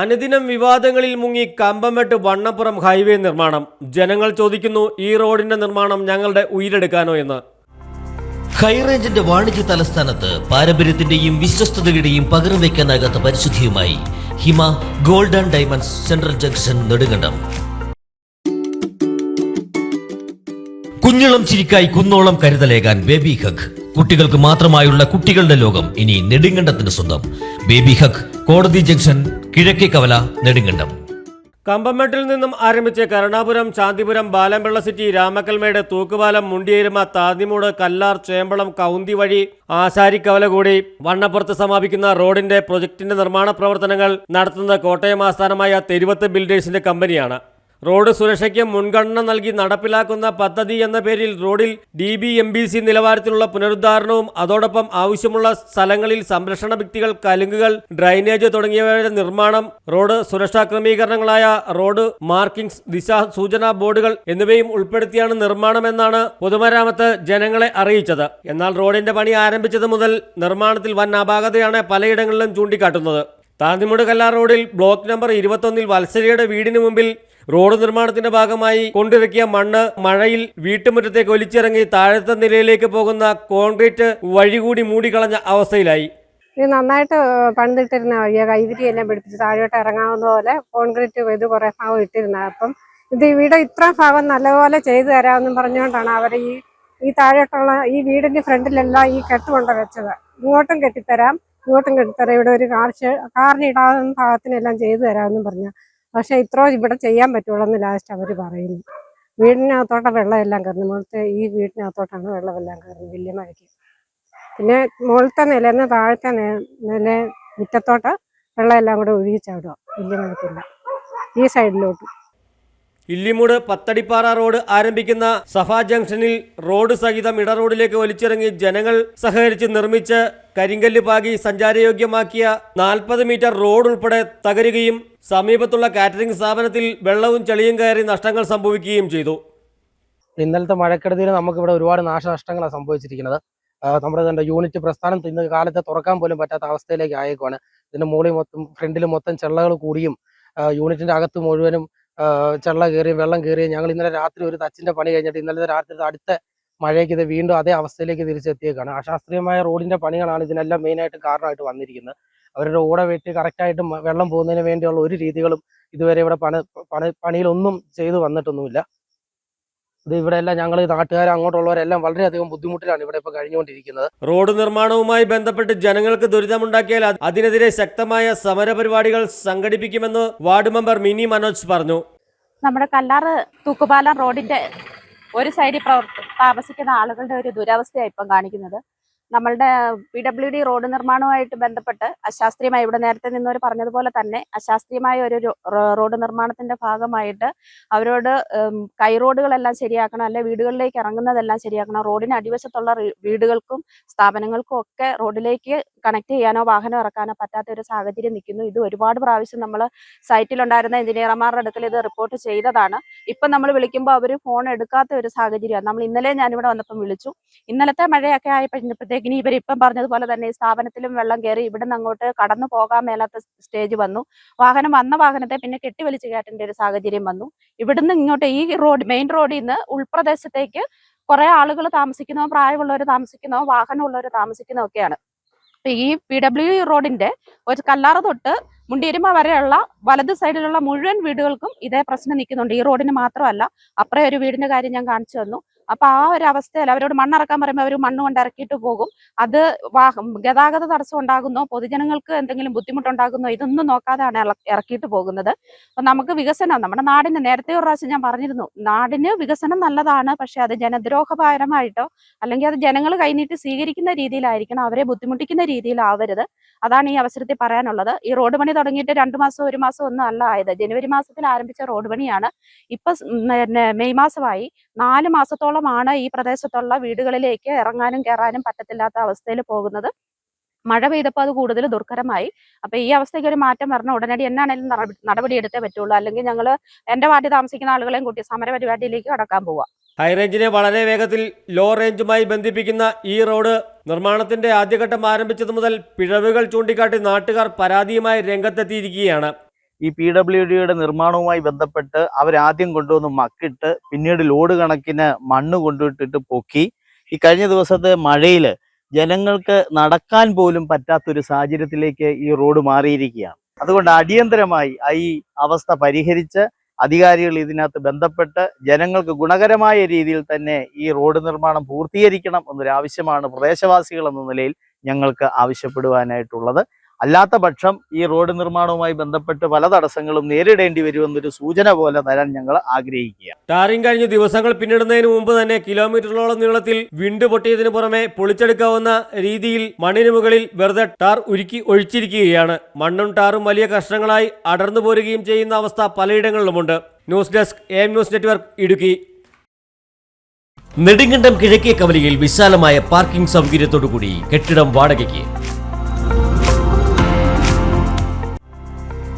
അനുദിനം വിവാദങ്ങളിൽ മുങ്ങി കമ്പമെട്ട് വണ്ണപ്പുറം ഹൈവേ നിർമ്മാണം. ജനങ്ങൾ ചോദിക്കുന്നു ഈ റോഡിന്റെ നിർമ്മാണം ഞങ്ങളുടെ ഉയരെടുക്കാനോ എന്ന്. ഹൈറേഞ്ചിന്റെ വാണിജ്യ തലസ്ഥാനത്ത് പാരമ്പര്യത്തിന്റെയും വിശ്വസ്തതയുടെയും പകരം വയ്ക്കാനാകാത്ത പരിശുദ്ധിയുമായി Hima gold and diamonds central junction Nedumkandam. കുഞ്ഞളം ചിരിക്കായി കുന്നോളം കരുതലേകാൻ ബേബി ഹഗ്. കുട്ടികൾക്ക് മാത്രമായുള്ള കുട്ടികളുടെ ലോകം ഇനി നെടുങ്കണ്ടത്തിന് സ്വന്തം. ബേബി ഹഗ് കോടതി ജംഗ്ഷൻ കിഴക്കേ കവല നെടുങ്കണ്ടം. കമ്പമെട്ടിൽ നിന്നും ആരംഭിച്ച് കരുണാപുരം ചാന്തിപുരം ബാലംപിള്ള സിറ്റി രാമക്കൽമേട് തൂക്കുപാലം മുണ്ടിയേരുമ താതിമൂട് കല്ലാർ ചേമ്പളം കൗന്തി വഴി ആശാരിക്കവല കൂടി. വണ്ണപ്പുറത്ത് സമാപിക്കുന്ന റോഡിന്റെ പ്രൊജക്ടിന്റെ നിർമ്മാണ പ്രവർത്തനങ്ങൾ നടത്തുന്ന കോട്ടയം ആസ്ഥാനമായ തെരുവത്ത് ബിൽഡേഴ്സിന്റെ കമ്പനിയാണ്. റോഡ് സുരക്ഷയ്ക്ക് മുൻഗണന നൽകി നടപ്പിലാക്കുന്ന പദ്ധതി എന്ന പേരിൽ റോഡിൽ D B M B C നിലവാരത്തിലുള്ള പുനരുദ്ധാരണവും അതോടൊപ്പം ആവശ്യമുള്ള സ്ഥലങ്ങളിൽ സംരക്ഷണ ഭിത്തികൾ കലുങ്കുകൾ ഡ്രൈനേജ് തുടങ്ങിയവയുടെ നിർമ്മാണം റോഡ് സുരക്ഷാ ക്രമീകരണങ്ങളായ റോഡ് മാർക്കിംഗ്സ് ദിശാ സൂചനാ ബോർഡുകൾ എന്നിവയും ഉൾപ്പെടുത്തിയാണ് നിർമ്മാണമെന്നാണ് പൊതുമരാമത്ത് ജനങ്ങളെ അറിയിച്ചത്. എന്നാൽ റോഡിന്റെ പണി ആരംഭിച്ചത് മുതൽ നിർമ്മാണത്തിൽ വൻ അപാകതയാണ് പലയിടങ്ങളിലും ചൂണ്ടിക്കാട്ടുന്നത്. താന്തിമുട് കല്ലാർ റോഡിൽ ബ്ലോക്ക് നമ്പർ ഇരുപത്തൊന്നിൽ വത്സരയുടെ വീടിന് മുമ്പിൽ റോഡ് നിർമ്മാണത്തിന്റെ ഭാഗമായി കൊണ്ടിറക്കിയ മണ്ണ് മഴയിൽ വീട്ടുമുറ്റത്തേക്ക് ഒലിച്ചിറങ്ങി താഴത്തെ നിലയിലേക്ക് പോകുന്ന കോൺക്രീറ്റ് വഴി കൂടി മൂടിക്കളഞ്ഞ അവസ്ഥയിലായി. ഇത് നന്നായിട്ട് പണിതിട്ടിരുന്ന വഴിയ. കൈതിരി എല്ലാം പിടിപ്പിച്ച് താഴോട്ട് ഇറങ്ങാവുന്ന പോലെ കോൺക്രീറ്റ് ഇത് കുറേ ഭാഗം ഇട്ടിരുന്നത്. അപ്പം ഇത് ഇവിടെ ഇത്ര ഭാഗം നല്ലപോലെ ചെയ്തു തരാമെന്നും പറഞ്ഞുകൊണ്ടാണ് അവർ ഈ ഈ താഴോട്ടുള്ള ഈ വീടിന്റെ ഫ്രണ്ടിലെല്ലാം ഈ കെട്ട് കൊണ്ട് വെച്ചത്. ഇങ്ങോട്ടും കെട്ടിത്തരാം ഇങ്ങോട്ടും കെട്ടിത്തരാം. ഇവിടെ ഒരു കാർ കാറിനിടാവുന്ന ഭാഗത്തിനെല്ലാം ചെയ്തു തരാമെന്നും പറഞ്ഞു. പക്ഷെ ഇത്ര ഇവിടെ ചെയ്യാൻ പറ്റുള്ളൂ എന്ന് ലാസ്റ്റ് അവർ പറയുന്നു. വീടിനകത്തോട്ട് വെള്ളമെല്ലാം കയറുന്നു. മുകളിലത്തെ ഈ വീടിനകത്തോട്ടാണ് വെള്ളമെല്ലാം കയറുന്നത്. വലിയ മഴയ്ക്ക്. പിന്നെ മുകളിലത്തെ നിലന്ന് താഴത്തെ നില മുറ്റത്തോട്ട് വെള്ളമെല്ലാം കൂടെ ഒഴുകിച്ചാടുക വലിയ മഴയ്ക്കില്ല. ഈ സൈഡിലോട്ട്. ഇല്ലിമൂട് പത്തടിപ്പാറ റോഡ് ആരംഭിക്കുന്ന സഫ ജംഗ്ഷനിൽ റോഡ് സഹിതം ഇട റോഡിലേക്ക് വലിച്ചിറങ്ങി ജനങ്ങൾ സഹകരിച്ച് നിർമ്മിച്ച് കരിങ്കല്ല് പാകി സഞ്ചാരയോഗ്യമാക്കിയ നാൽപ്പത് മീറ്റർ റോഡ് ഉൾപ്പെടെ തകരുകയും സമീപത്തുള്ള കാറ്ററിംഗ് സ്ഥാപനത്തിൽ വെള്ളവും ചെളിയും കയറി നഷ്ടങ്ങൾ സംഭവിക്കുകയും ചെയ്തു. ഇന്നലത്തെ മഴക്കെടുതിയിൽ നമുക്കിവിടെ ഒരുപാട് നാശനഷ്ടങ്ങളാണ് സംഭവിച്ചിരിക്കുന്നത്. നമ്മുടെ തന്നെ യൂണിറ്റ് പ്രസ്ഥാനം ഇന്ന് കാലത്തെ തുറക്കാൻ പോലും പറ്റാത്ത അവസ്ഥയിലേക്ക് ആയേക്കുവാണ്. ഇതിന്റെ മുകളിൽ മൊത്തം ഫ്രണ്ടിൽ മൊത്തം ചെള്ളകൾ കൂടിയും യൂണിറ്റിന്റെ അകത്ത് മുഴുവനും ചെള്ള കയറിയും വെള്ളം കയറിയും ഞങ്ങൾ ഇന്നലെ രാത്രി ഒരു തച്ചിന്റെ പണി കഴിഞ്ഞിട്ട് ഇന്നലെ രാത്രി അടുത്ത മഴയ്ക്ക് ഇത് വീണ്ടും അതേ അവസ്ഥയിലേക്ക് തിരിച്ചെത്തിയേക്കാണ്. അശാസ്ത്രീയമായ റോഡിന്റെ പണികളാണ് ഇതിനെല്ലാം മെയിനായിട്ട് കാരണമായിട്ട് വന്നിരിക്കുന്നത്. അവരുടെ ഓട വെട്ടി കറക്റ്റായിട്ട് വെള്ളം പോകുന്നതിന് വേണ്ടിയുള്ള ഒരു രീതികളും ഇതുവരെ ഇവിടെ പണി പണി പണിയിലൊന്നും ചെയ്തു വന്നിട്ടൊന്നുമില്ല. ഇത് ഇവിടെ എല്ലാം ഞങ്ങൾ നാട്ടുകാർ അങ്ങോട്ടുള്ളവരെല്ലാം വളരെയധികം ബുദ്ധിമുട്ടിലാണ് ഇവിടെ ഇപ്പൊ കഴിഞ്ഞുകൊണ്ടിരിക്കുന്നത്. റോഡ് നിർമ്മാണവുമായി ബന്ധപ്പെട്ട് ജനങ്ങൾക്ക് ദുരിതമുണ്ടാക്കിയാൽ അത് അതിനെതിരെ ശക്തമായ സമരപരിപാടികൾ സംഘടിപ്പിക്കുമെന്ന് വാർഡ് മെമ്പർ മിനി മനോജ് പറഞ്ഞു. നമ്മുടെ കല്ലാറ് തൂക്കുപാലം റോഡിന്റെ ഒരു സൈഡിൽ പ്രവർത്തി താമസിക്കുന്ന ആളുകളുടെ ഒരു ദുരവസ്ഥയാണ് ഇപ്പം കാണിക്കുന്നത്. നമ്മളുടെ പി ഡബ്ല്യു ഡി റോഡ് നിർമ്മാണവുമായിട്ട് ബന്ധപ്പെട്ട് അശാസ്ത്രീയമായി ഇവിടെ നേരത്തെ നിന്നവർ പറഞ്ഞതുപോലെ തന്നെ അശാസ്ത്രീയമായ ഒരു റോഡ് നിർമ്മാണത്തിന്റെ ഭാഗമായിട്ട് അവരോട് കൈറോഡുകളെല്ലാം ശരിയാക്കണം അല്ലെ വീടുകളിലേക്ക് ഇറങ്ങുന്നതെല്ലാം ശരിയാക്കണം. റോഡിന് അടിവശത്തുള്ള വീടുകൾക്കും സ്ഥാപനങ്ങൾക്കും ഒക്കെ റോഡിലേക്ക് കണക്ട് ചെയ്യാനോ വാഹനം ഇറക്കാനോ പറ്റാത്ത ഒരു സാഹചര്യം നിൽക്കുന്നു. ഇത് ഒരുപാട് പ്രാവശ്യം നമ്മൾ സൈറ്റിലുണ്ടായിരുന്ന എഞ്ചിനീയർമാരുടെ അടുക്കൽ ഇത് റിപ്പോർട്ട് ചെയ്തതാണ്. ഇപ്പം നമ്മൾ വിളിക്കുമ്പോൾ അവർ ഫോൺ എടുക്കാത്ത ഒരു സാഹചര്യമാണ്. നമ്മൾ ഇന്നലെ ഞാനിവിടെ വന്നപ്പം വിളിച്ചു. ഇന്നലത്തെ മഴയൊക്കെ ആയപ്പോഴത്തേക്കിന് ഇവർ ഇപ്പം പറഞ്ഞതുപോലെ തന്നെ സ്ഥാപനത്തിലും വെള്ളം കയറി ഇവിടുന്ന് അങ്ങോട്ട് കടന്നു പോകാൻ മേലാത്ത സ്റ്റേജ് വന്നു. വാഹനം വന്ന വാഹനത്തെ പിന്നെ കെട്ടിവലിച്ച് കയറ്റേണ്ട ഒരു സാഹചര്യം വന്നു. ഇവിടുന്ന് ഇങ്ങോട്ട് ഈ റോഡ് മെയിൻ റോഡിൽ നിന്ന് ഉൾപ്രദേശത്തേക്ക് കുറെ ആളുകൾ താമസിക്കുന്നോ പ്രായമുള്ളവർ താമസിക്കുന്നോ വാഹനമുള്ളവർ താമസിക്കുന്നോ ഒക്കെയാണ്. ഈ പി ഡബ്ല്യു റോഡിന്റെ ഒരു കല്ലാറ് തൊട്ട് മുണ്ടിയിരുമ വരെയുള്ള വലത് സൈഡിലുള്ള മുഴുവൻ വീടുകൾക്കും ഇതേ പ്രശ്നം നിൽക്കുന്നുണ്ട്. ഈ റോഡിന് മാത്രമല്ല അപ്പുറം ഒരു വീടിന്റെ കാര്യം ഞാൻ കാണിച്ചു തന്നു. അപ്പൊ ആ ഒരു അവസ്ഥയിൽ അവരോട് മണ്ണിറക്കാൻ പറയുമ്പോൾ അവർ മണ്ണ് കൊണ്ട് ഇറക്കിയിട്ട് പോകും. അത് ഗതാഗത തടസ്സം ഉണ്ടാകുന്നോ പൊതുജനങ്ങൾക്ക് എന്തെങ്കിലും ബുദ്ധിമുട്ടുണ്ടാകുന്നോ ഇതൊന്നും നോക്കാതെയാണ് ഇറക്കിയിട്ട് പോകുന്നത്. അപ്പൊ നമുക്ക് വികസനം നമ്മുടെ നാടിന് നേരത്തെ ഒരു പ്രാവശ്യം ഞാൻ പറഞ്ഞിരുന്നു. നാടിന് വികസനം നല്ലതാണ് പക്ഷെ അത് ജനദ്രോഹപരമായിട്ടോ അല്ലെങ്കിൽ അത് ജനങ്ങൾ കൈനീട്ടി സ്വീകരിക്കുന്ന രീതിയിലായിരിക്കണം അവരെ ബുദ്ധിമുട്ടിക്കുന്ന രീതിയിലാവരുത്. അതാണ് ഈ അവസരത്തിൽ പറയാനുള്ളത്. ഈ റോഡ് പണി തുടങ്ങിയിട്ട് രണ്ടു മാസം ഒരു മാസം ഒന്നും അല്ല ആയത്. ജനുവരി മാസത്തിൽ ആരംഭിച്ച റോഡ് പണിയാണ്. ഇപ്പൊ മെയ് മാസമായി. നാല് മാസത്തോളമാണ് ഈ പ്രദേശത്തുള്ള വീടുകളിലേക്ക് ഇറങ്ങാനും കയറാനും പറ്റത്തില്ലാത്ത അവസ്ഥയിൽ പോകുന്നത്. മഴ പെയ്തപ്പോൾ അത് കൂടുതൽ ദുർഘരമായി അപ്പൊ ഈ അവസ്ഥയ്ക്ക് ഒരു മാറ്റം വരണം ഉടനടി എന്നാണേലും നടപടി നടപടിയെടുത്തേ പറ്റുള്ളൂ. അല്ലെങ്കിൽ ഞങ്ങൾ എന്റെ വാർഡിൽ താമസിക്കുന്ന ആളുകളെയും കൂട്ടി സമര പരിപാടിയിലേക്ക് കടക്കാൻ പോവാ. ഹൈറേഞ്ചിനെ വളരെ വേഗത്തിൽ ലോ റേഞ്ചുമായി ബന്ധിപ്പിക്കുന്ന ഈ റോഡ് നിർമ്മാണത്തിന്റെ ആദ്യഘട്ടം ആരംഭിച്ചത് മുതൽ പിഴവുകൾ ചൂണ്ടിക്കാട്ടി നാട്ടുകാർ പരാതിയുമായി രംഗത്തെത്തിയിരിക്കുകയാണ്. ഈ പി ഡബ്ല്യു ഡിയുടെ നിർമ്മാണവുമായി ബന്ധപ്പെട്ട് അവരാദ്യം കൊണ്ടുവന്ന് മക്കിട്ട് പിന്നീട് ലോഡ് കണക്കിന് മണ്ണ് കൊണ്ടുവിട്ടിട്ട് പൊക്കി. ഈ കഴിഞ്ഞ ദിവസത്തെ മഴയിൽ ജനങ്ങൾക്ക് നടക്കാൻ പോലും പറ്റാത്തൊരു സാഹചര്യത്തിലേക്ക് ഈ റോഡ് മാറിയിരിക്കുകയാണ്. അതുകൊണ്ട് അടിയന്തരമായി ഈ അവസ്ഥ പരിഹരിച്ച് അധികാരികൾ ഇതിനകത്ത് ബന്ധപ്പെട്ട് ജനങ്ങൾക്ക് ഗുണകരമായ രീതിയിൽ തന്നെ ഈ റോഡ് നിർമ്മാണം പൂർത്തീകരിക്കണം എന്നൊരു ആവശ്യമാണ് പ്രദേശവാസികൾ എന്ന നിലയിൽ ഞങ്ങൾക്ക് ആവശ്യപ്പെടുവാനായിട്ടുള്ളത്. അല്ലാത്ത പക്ഷം ഈ റോഡ് നിർമ്മാണവുമായി ബന്ധപ്പെട്ട് പല തടസ്സങ്ങളും നേരിടേണ്ടി വരുമെന്നൊരു സൂചന പോലെ തരാൻ ഞങ്ങൾ ആഗ്രഹിക്കുക. ടാറിംഗ് കഴിഞ്ഞ ദിവസങ്ങൾ പിന്നിടുന്നതിന് മുമ്പ് തന്നെ കിലോമീറ്ററോളം നീളത്തിൽ വിണ്ട് പൊട്ടിയതിനു പുറമെ പൊളിച്ചെടുക്കാവുന്ന രീതിയിൽ മണ്ണിന് മുകളിൽ വെറുതെ ടാർ ഉരുക്കി ഒഴിച്ചിരിക്കുകയാണ്. മണ്ണും ടാറും വലിയ കഷ്ണങ്ങളായി അടർന്നു പോരുകയും ചെയ്യുന്ന അവസ്ഥ പലയിടങ്ങളിലുമുണ്ട്. News desk M news network Idukki. Nedumkandam കിഴക്കേ കവലയിൽ വിശാലമായ പാർക്കിംഗ് സൗകര്യത്തോടുകൂടി കെട്ടിടം വാടകയ്ക്ക്.